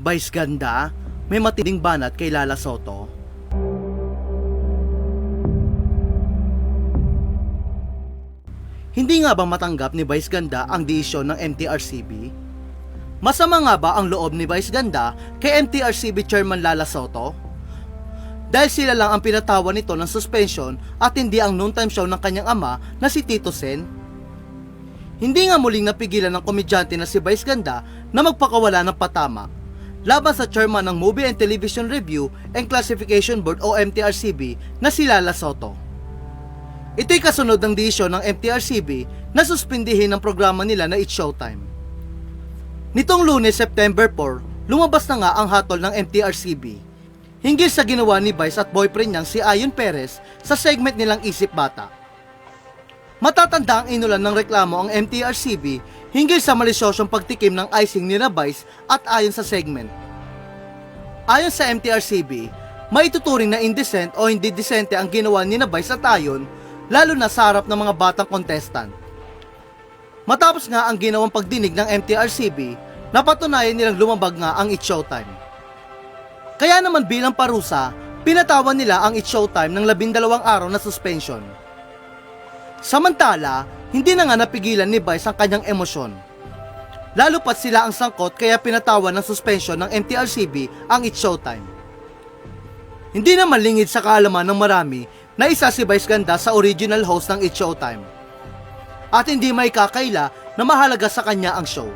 Vice ganda, may matinding banat kay Lala Soto. Hindi nga ba matanggap ni Vice Ganda ang desisyon ng MTRCB? Masama nga ba ang loob ni Vice Ganda kay MTRCB Chairman Lala Soto? Dahil sila lang ang pinatawan nito ng suspension at hindi ang noontime show ng kanyang ama na si Tito Sen? Hindi nga muling napigilan ng komedyante na si Vice Ganda na magpakawala ng patama laban sa chairman ng Movie and Television Review and Classification Board o MTRCB na si Lala Soto. Ito'y kasunod ng desisyon ng MTRCB na suspindihin ang programa nila na It's Showtime. Nitong lunes, September 4, lumabas na nga ang hatol ng MTRCB hinggil sa ginawa ni Vice at boyfriend niyang si Ayon Perez sa segment nilang Isip Bata. Matatanda ang inulan ng reklamo ang MTRCB hinggil sa malisosyong pagtikim ng icing ni Vice at ayon sa segment. Ayon sa MTRCB, maituturing na indecent o hindi decente ang ginawa ni Vice at Ayon lalo na sa harap ng mga batang contestant. Matapos nga ang ginawang pagdinig ng MTRCB, napatunayan nilang lumabag nga ang It's Showtime. Kaya naman bilang parusa, pinatawan nila ang It's Showtime ng labindalawang araw na suspension. Samantala, hindi na nga napigilan ni Vice ang kanyang emosyon. Lalo pat sila ang sangkot kaya pinatawan ng suspension ng MTRCB ang It's Showtime. Hindi naman lingid sa kaalaman ng marami na isa si Vice Ganda sa original host ng It's Showtime. At hindi may kakaila na mahalaga sa kanya ang show.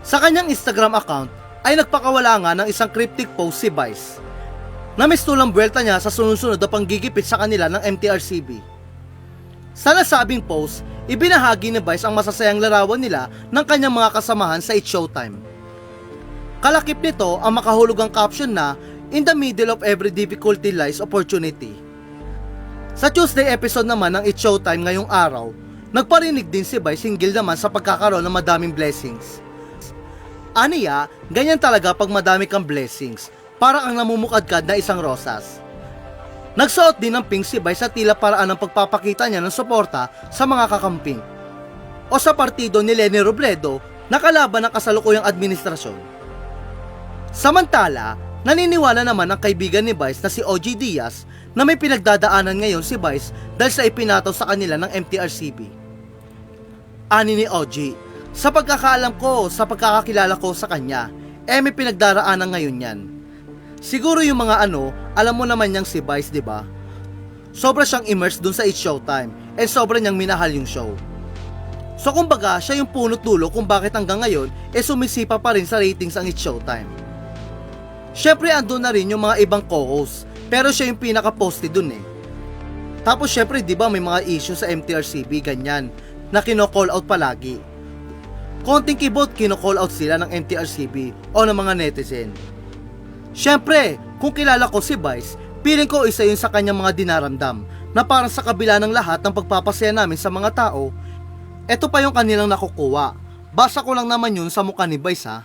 Sa kanyang Instagram account ay nagpakawala nga ng isang cryptic post si Vice na mistulang buwelta niya sa sunod-sunod na panggigipit sa kanila ng MTRCB. Sa nasabing post, ibinahagi ni Vice ang masasayang larawan nila ng kanyang mga kasamahan sa It's Showtime. Kalakip nito ang makahulugang caption na In the middle of every difficulty lies opportunity. Sa Tuesday episode naman ng It's Showtime ngayong araw, nagparinig din si Vice hinggil naman sa pagkakaroon ng madaming blessings. Aniya, ganyan talaga pag madami kang blessings, para kang namumukadkad na isang rosas. Nagsuot din ng pink si Vice sa tila paraan ng pagpapakita niya ng suporta sa mga kakamping. O sa partido ni Lenny Robredo na kalaban ng kasalukuyang administrasyon. Samantala, naniniwala naman ang kaibigan ni Vice na si OG Diaz na may pinagdadaanan ngayon si Vice dahil sa ipinataw sa kanila ng MTRCB. Ani ni OG, sa pagkakaalam ko, sa pagkakakilala ko sa kanya, eh may pinagdaraanan ngayon yan. Siguro yung mga ano, alam mo naman niyang si Vice, di ba? Sobra siyang immersed dun sa It's Showtime and sobra niyang minahal yung show. So kumbaga, siya yung punot dulo kung bakit hanggang ngayon eh sumisipa pa rin sa ratings ang It's Showtime. Syempre andun na rin yung mga ibang co-hosts, pero siya yung pinaka-posted dun eh. Tapos syempre, di ba may mga issue sa MTRCB ganyan, na kino-call out palagi. Konting kibot, kino-call out sila ng MTRCB o ng mga netizen. Syempre, kung kilala ko si Vice, piling ko isa yun sa kanyang mga dinaramdam na parang sa kabila ng lahat ng pagpapasaya namin sa mga tao, eto pa yung kanilang nakukuha. Basa ko lang naman yun sa mukha ni Vice ha.